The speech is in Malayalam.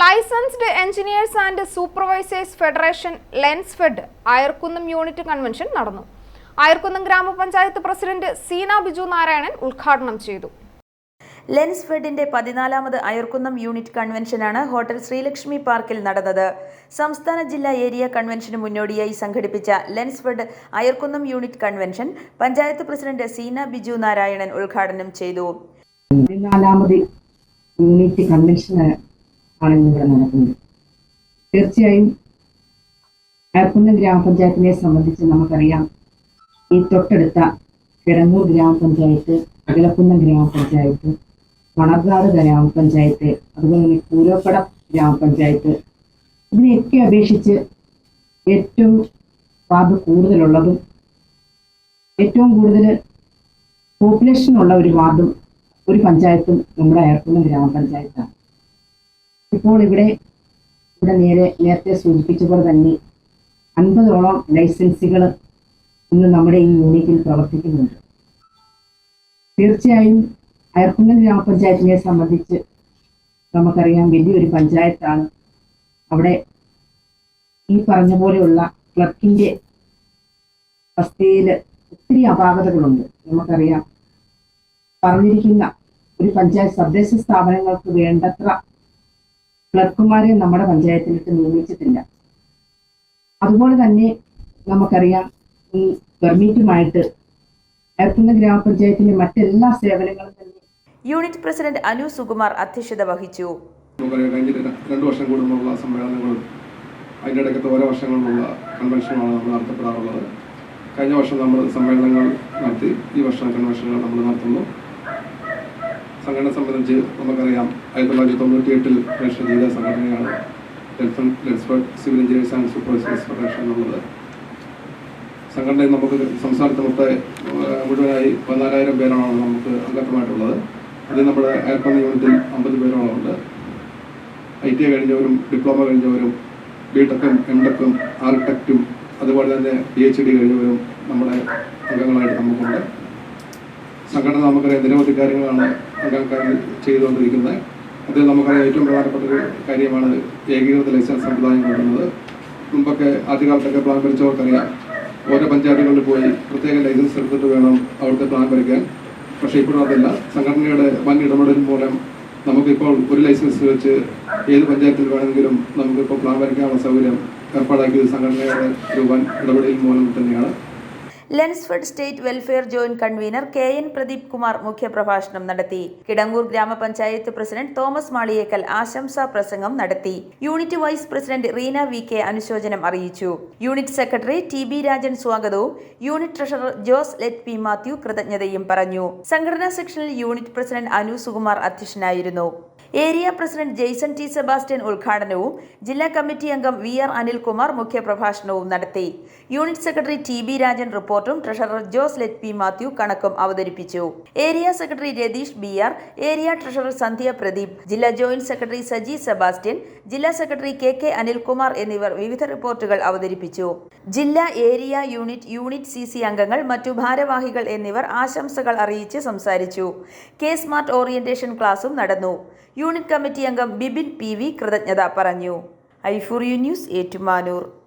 Licensed engineers and supervisors federation Lens Fed Ayarkunnam unit convention നടന്നു. അയർക്കുന്നം ഗ്രാമപഞ്ചായത്ത് പ്രസിഡന്റ് സീന ബിജു നാരായണൻ ഉദ്ഘാടനം ചെയ്തു. ലെൻസ് ഫെഡിന്റെ പതിനാലാമത് അയർക്കുന്നം യൂണിറ്റ് കൺവെൻഷനാണ് ഹോട്ടൽ ശ്രീലക്ഷ്മി പാർക്കിൽ നടന്നത്. സംസ്ഥാന ജില്ലാ ഏരിയ കൺവെൻഷന് മുന്നോടിയായി സംഘടിപ്പിച്ച Lensfed Ayarkunnam unit convention panchayat president Seena Biju Narayanan ഉദ്ഘാടനം ചെയ്തു. പതിനാലാമത് യൂണിറ്റ് കൺവെൻഷൻ ആണ് ഇവിടെ നടക്കുന്നത് തീർച്ചയായും അയർക്കുന്നം ഗ്രാമപഞ്ചായത്തിനെ സംബന്ധിച്ച് നമുക്കറിയാം ഈ തൊട്ടടുത്ത കിടങ്ങൂർ ഗ്രാമപഞ്ചായത്ത് അകലക്കുന്നം ഗ്രാമപഞ്ചായത്ത് മണർകാട് ഗ്രാമപഞ്ചായത്ത് അതുപോലെ തന്നെ കൂരോപ്പട ഗ്രാമപഞ്ചായത്ത് ഇതിനെയൊക്കെ അപേക്ഷിച്ച് ഏറ്റവും വാർഡ് കൂടുതലുള്ളതും ഏറ്റവും കൂടുതൽ പോപ്പുലേഷൻ ഉള്ള ഒരു വാർഡും ഒരു പഞ്ചായത്തും നമ്മുടെ അയർക്കുന്ന ഗ്രാമപഞ്ചായത്താണ്. ഇപ്പോൾ ഇവിടെ ഇവിടെ നേരെ നേരത്തെ സൂചിപ്പിച്ചപ്പോൾ തന്നെ അൻപതോളം ലൈസൻസുകൾ ഇന്ന് നമ്മുടെ ഈ യൂണിറ്റിൽ പ്രവർത്തിക്കുന്നുണ്ട്. തീർച്ചയായും അയർക്കുന്നം ഗ്രാമപഞ്ചായത്തിനെ സംബന്ധിച്ച് നമുക്കറിയാം വലിയൊരു പഞ്ചായത്താണ്. അവിടെ ഈ പറഞ്ഞ പോലെയുള്ള ക്ലർക്കിന്റെ അവസ്ഥയിൽ ഒത്തിരി അപാകതകളുണ്ട്. നമുക്കറിയാം. പറഞ്ഞിരിക്കുന്ന ഒരു പഞ്ചായത്ത് തദ്ദേശ സ്ഥാപനങ്ങൾക്ക് വേണ്ടത്ര ക്ലർക്കുമാരെ നമ്മുടെ പഞ്ചായത്തിലേക്ക് നിയമിച്ചിട്ടില്ല. അതുപോലെ തന്നെ നമുക്കറിയാം ഈ പെർമിറ്റുമായിട്ട് ഏർക്കുന്ന ഗ്രാമപഞ്ചായത്തിന്റെ മറ്റെല്ലാ സേവനങ്ങളും തന്നെ യൂണിറ്റ് പ്രസിഡന്റ് അനു സുകുമാർ അധ്യക്ഷത വഹിച്ചു. രണ്ട് വർഷം കൂടുമ്പോഴുള്ള സമ്മേളനങ്ങളും അതിന്റെ ഇടയ്ക്കത്തെ ഓരോ വർഷങ്ങളിലുള്ള കൺവെൻഷനുമാണ് നമ്മൾ നടത്തപ്പെടാറുള്ളത്. കഴിഞ്ഞ വർഷം നമ്മൾ സമ്മേളനങ്ങൾ നടത്തി ഈ വർഷം കൺവെൻഷനുകൾ നമ്മൾ നടത്തുന്നു. സംഘടന സംബന്ധിച്ച് നമുക്കറിയാം ആയിരത്തി തൊള്ളായിരത്തി തൊണ്ണൂറ്റി എട്ടിൽ ചെയ്ത സംഘടനയാണ് civil engineers and supervisors federation എന്നുള്ളത്. സംഘടന നമുക്ക് സംസ്ഥാനത്ത് മൊത്തം മുഴുവനായി പതിനാലായിരം പേരാണ് നമുക്ക് അംഗത്വമായിട്ടുള്ളത്. അതിൽ നമ്മുടെ അയർപ്പന്ന യൂണിറ്റിൽ അമ്പത് പേരോളം ഉണ്ട് ഐ ടി ഐ കഴിഞ്ഞവരും ഡിപ്ലോമ കഴിഞ്ഞവരും ബി ടെക്കും എം ടെക്കും ആർക്കിടെക്റ്റും അതുപോലെ തന്നെ പി എച്ച് ഡി കഴിഞ്ഞവരും നമ്മുടെ അംഗങ്ങളായിട്ട് നമുക്കുണ്ട്. സംഘടന നമുക്കറിയാം നിരവധി കാര്യങ്ങളാണ് അംഗങ്ങൾ ചെയ്തുകൊണ്ടിരിക്കുന്നത്. അതിൽ നമുക്കറിയാം ഏറ്റവും പ്രധാനപ്പെട്ട ഒരു കാര്യമാണ് ഏകീകൃത ലൈസൻസ് സമ്പ്രദായം കൊണ്ടുവന്നത്. മുമ്പൊക്കെ ആദ്യകാലത്തൊക്കെ പ്ലാൻ വരച്ചവർക്കറിയാം ഓരോ പഞ്ചായത്തുകളിൽ പോയി പ്രത്യേക ലൈസൻസ് എടുത്തിട്ട് വേണം അവിടുത്തെ പ്ലാൻ വരയ്ക്കാൻ പക്ഷേ ഇപ്പോഴും അതല്ല. സംഘടനയുടെ വൻ ഇടപെടൽ മൂലം നമുക്കിപ്പോൾ ഒരു ലൈസൻസ് വെച്ച് ഏത് പഞ്ചായത്തിൽ വേണമെങ്കിലും നമുക്കിപ്പോൾ പ്ലാൻ വരയ്ക്കാനുള്ള സൗകര്യം ഏർപ്പാടാക്കിയത് സംഘടനയുടെ ഒരു വൻ ഇടപെടൽ മൂലം തന്നെയാണ്. Lensfed state welfare joint convener K N Pradeep Kumar മുഖ്യപ്രഭാഷണം നടത്തി. കിടങ്ങൂർ ഗ്രാമപഞ്ചായത്ത് പ്രസിഡന്റ് തോമസ് മാളിയേക്കൽ ആശംസാ പ്രസംഗം നടത്തി. Unit vice president Reena V K അനുശോചനം അറിയിച്ചു. Unit secretary T B Rajan സ്വാഗതവും. Unit treasurer Joslet P Mathew കൃതജ്ഞതയും പറഞ്ഞു. സംഘടനാ സെക്ഷനിൽ യൂണിറ്റ് പ്രസിഡന്റ് അനു സുകുമാർ അധ്യക്ഷനായിരുന്നു. Area president Jaison T Sebastian ഉദ്ഘാടനവും ജില്ലാ കമ്മിറ്റി അംഗം വി ആർ അനിൽകുമാർ മുഖ്യപ്രഭാഷണവും നടത്തി. Unit secretary T B Rajan റിപ്പോർട്ടും treasurer Joslet P Mathew കണക്കും അവതരിപ്പിച്ചു. Area secretary Ratheesh B R area treasurer Sandhya Pradeep ജില്ലാ ജോയിന്റ് സെക്രട്ടറി സജി സെബാസ്റ്റ്യൻ ജില്ലാ സെക്രട്ടറി കെ കെ അനിൽകുമാർ എന്നിവർ വിവിധ റിപ്പോർട്ടുകൾ അവതരിപ്പിച്ചു. ജില്ലാ area unit unit C C അംഗങ്ങൾ മറ്റു ഭാരവാഹികൾ എന്നിവർ ആശംസകൾ അറിയിച്ച് സംസാരിച്ചു. കെ സ്മാർട്ട് ഓറിയന്റേഷൻ ക്ലാസും നടന്നു. യൂണിറ്റ് കമ്മിറ്റി അംഗം ബിബിൻ പി വി കൃതജ്ഞത പറഞ്ഞു. ഐഫുറിയു ന്യൂസ് ഏറ്റുമാനൂർ.